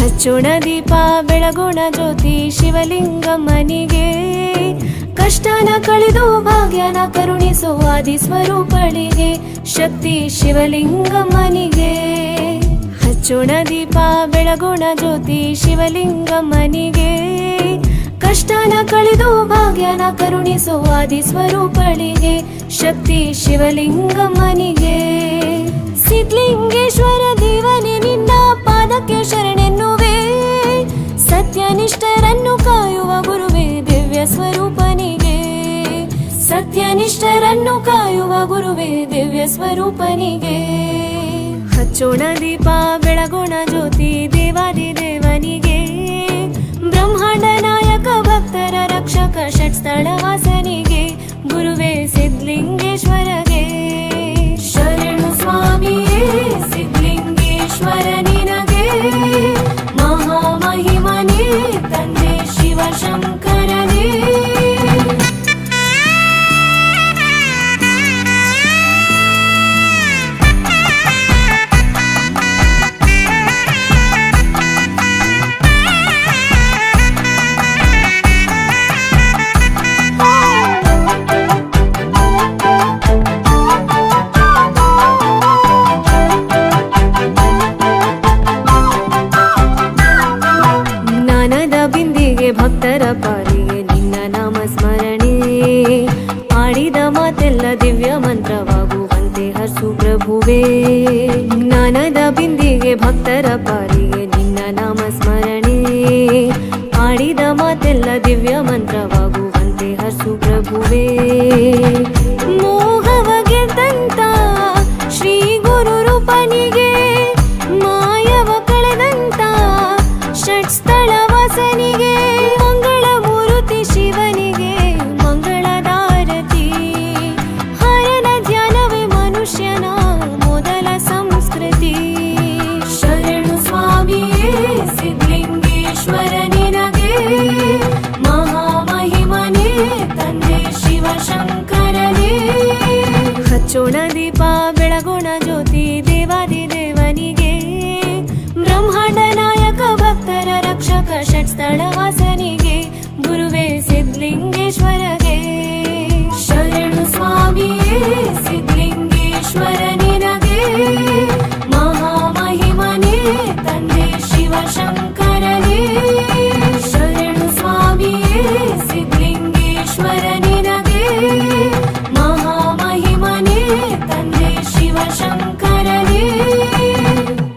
ಹಚ್ಚೋಣ ದೀಪ, ಬೆಳಗೋಣ ಜ್ಯೋತಿ ಶಿವಲಿಂಗಮ್ಮನಿಗೆ ಕಷ್ಟನ ಕಳೆದು ಭಾಗ್ಯನ ಕರುಣಿಸೋ ಆದಿ ಸ್ವರೂಪಳಿಗೆ, ಶಕ್ತಿ ಶಿವಲಿಂಗಮ್ಮನಿಗೆ ಹಚ್ಚೋಣ ದೀಪ, ಬೆಳಗೋಣ ಜ್ಯೋತಿ, ಶಿವಲಿಂಗ ಮನಿಗೆ. ಕಷ್ಟನ ಕಳೆದು ಭಾಗ್ಯನ ಕರುಣಿಸೋ ಆದಿ ಸ್ವರೂಪಳಿಗೆ, ಶಕ್ತಿ ಶಿವಲಿಂಗಮ್ಮನಿಗೆ ಸಿದ್ಲಿಂಗೇಶ್ವರ ದೇವನೇ, ನಿನ್ನ ಪಾದಕ್ಕೆ ಶರಣೆನ್ನುವೆ ಸತ್ಯನಿಷ್ಠರನ್ನು ಕಾಯುವ ಗುರುವೇ ದಿವ್ಯ ಸ್ವರೂಪನಿಗೆ. ಹಚ್ಚೋಣ ದೀಪ, ಬೆಳಗೋಣ ಜ್ಯೋತಿ, ದೇವಾದಿ ದೇವನಿಗೆ. ಬ್ರಹ್ಮಾಂಡ ನಾಯಕ, ಭಕ್ತರ ರಕ್ಷಕ ಷಟ್ಸ್ಥಳ ವಾಸನಿಗೆ ಗುರುವೇ ಸಿದ್ಲಿಂಗೇಶ್ವರಗೆ. ಶರಣು ಸ್ವಾಮಿಯೇ ಸಿದ್ಲಿಂಗೇಶ್ವರ ನಿನಗೆ ಮಹಾಮಹಿಮನೇ, ತಂದೆ ಶಿವಶಂಕರನೇ. ಗುರುವೇ ಜ್ಞಾನದ ಬಿಂದಿಗೆ ಭಕ್ತರ ಪಾಲಿಗೆ ನಿನ್ನ ನಾಮ ಸ್ಮರಣೆ ಆಡಿದ ಮಾತೆಲ್ಲ ದಿವ್ಯ ಮಂತ್ರವಾಗುವಂತೆ ಹಸು ಪ್ರಭುವೇ. ಮೋಹವ ಗೆದ್ದಂತ ಶ್ರೀ ಗುರು ರೂಪನಿಗೆ. ಮಾಯವ ಕಳೆದಂತ ಚೂಣದೀಪ ಬೆಳಗುಣ ಜ್ಯೋತಿ ದೇವಾದಿ ದೇವನಿಗೆ ಬ್ರಹ್ಮಾಂಡ ನಾಯಕ ಭಕ್ತರ ರಕ್ಷಕ ಷಟ್ಸ್ಥಳ ವಾಸ.